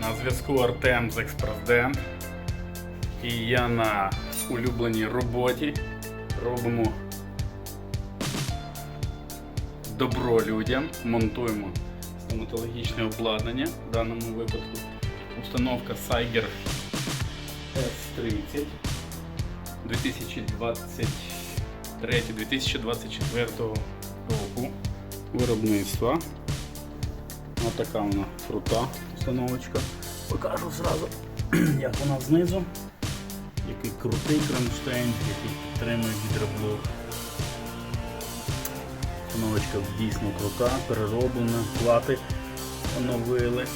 На зв'язку Артем з ExpressDent. І я на улюбленій роботі. Робимо добро людям, монтуємо стоматологічне обладнання. В даному випадку установка Siger S30 2023-2024 року виробництва. Ось така вона крута установочка. Покажу зразу, як вона знизу. Який крутий кронштейн, який підтримує гідроблок. Установочка дійсно крута, перероблена, плати оновили.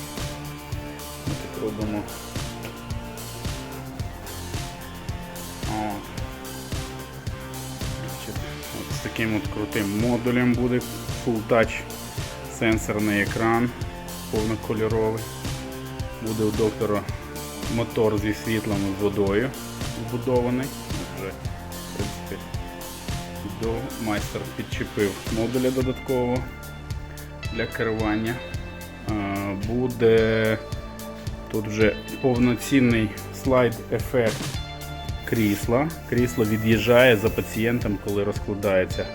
Ми так робимо. З таким от крутим модулем буде Full Touch сенсорний екран повнокольоровий. Буде у доктора мотор зі світлом і водою вбудований. Вже, в принципі, до майстер підчепив модуля додатково для керування. Буде тут вже повноцінний слайд-ефект крісла. Крісло від'їжджає за пацієнтом, коли розкладається.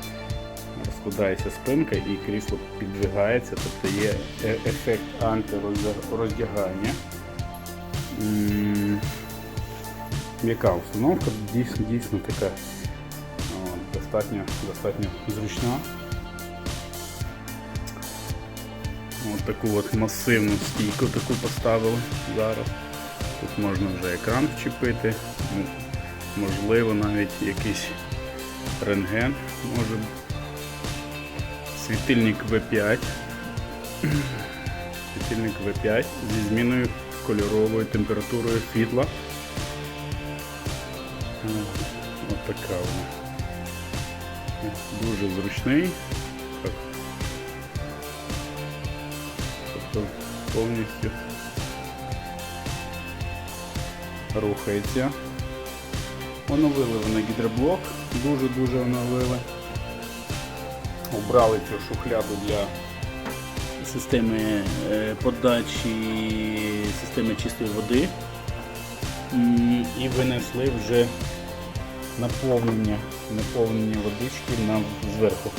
Розкладається спинка і крісло підвигається, тобто є е- ефект антироздягання. М'яка установка, дійсно, дійсно така достатньо, достатньо зручна. Ось таку от масивну стійку таку поставили зараз. Тут можна вже екран вчепити, ну, можливо навіть якийсь рентген може світильник V5. Світильник V5 зі зміною кольоровою температурою світла. Ось така вона. Дуже зручний. Тобто повністю рухається. Оновили вони гідроблок, дуже-дуже оновили. Убрали цю шухляду для системи е, подачі системи чистої води і винесли вже наповнення, наповнення водички на, зверху.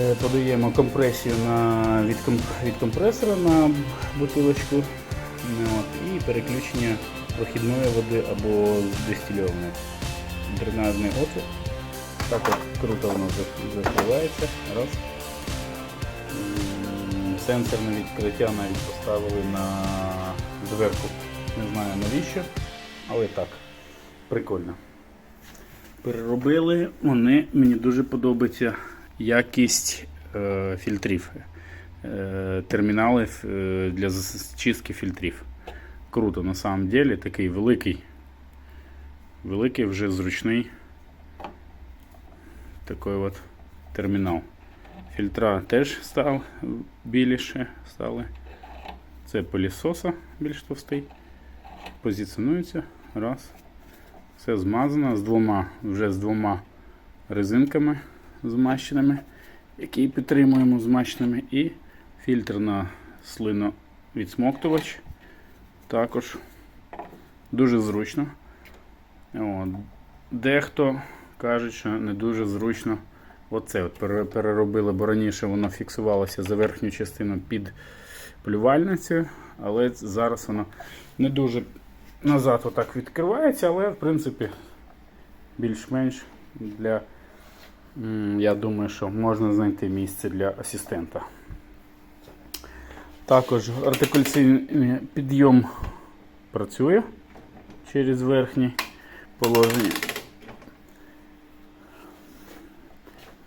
Е, Подаємо компресію на, від, від компресора на бутилочку ну, от, і переключення прохідної води або дистильованої. Дренажний отвір. Так от круто воно закривається. Раз. Сенсорне відкриття навіть поставили на дверку. Не знаю навіщо, але так, прикольно. Переробили вони, мені дуже подобається якість е, фільтрів. Е, термінали е, для чистки фільтрів. Круто, на самом деле, такий великий. Великий вже зручний такий от термінал. Фільтра теж став біліше стали. Це пилісоса більш товстий. Позиціонується. Раз. Все змазано з двома, вже з двома резинками змащеними, які підтримуємо змащеними. І фільтр на слиновідсмоктувач. Також дуже зручно. От. Дехто каже, що не дуже зручно оце от переробили, бо раніше воно фіксувалося за верхню частину під плювальницею, але зараз воно не дуже назад отак відкривається, але в принципі більш-менш для. Я думаю, що можна знайти місце для асистента. Також артикуляційний підйом працює через верхнє положення.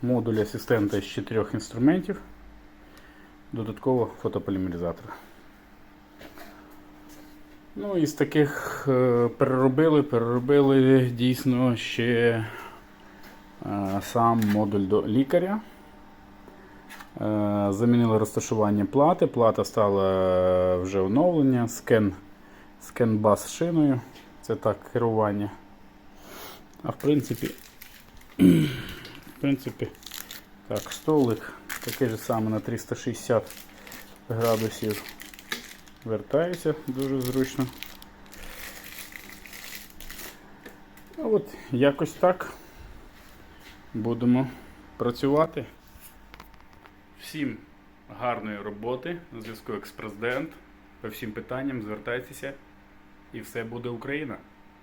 Модуль асистента з чотирьох інструментів. Додатково фотополімеризатор. Ну, із таких е, переробили, переробили дійсно ще е, сам модуль до лікаря. Е, Замінили розташування плати. Плата стала вже оновлення, скен, скен бас шиною. Це так керування. А в принципі, принципі, так, столик такий же самий на 360 градусів Вертаюся дуже зручно. Ну от, якось так будемо працювати. Всім гарної роботи. На зв'язку експрезидент. По всім питанням звертайтеся і все буде Україна.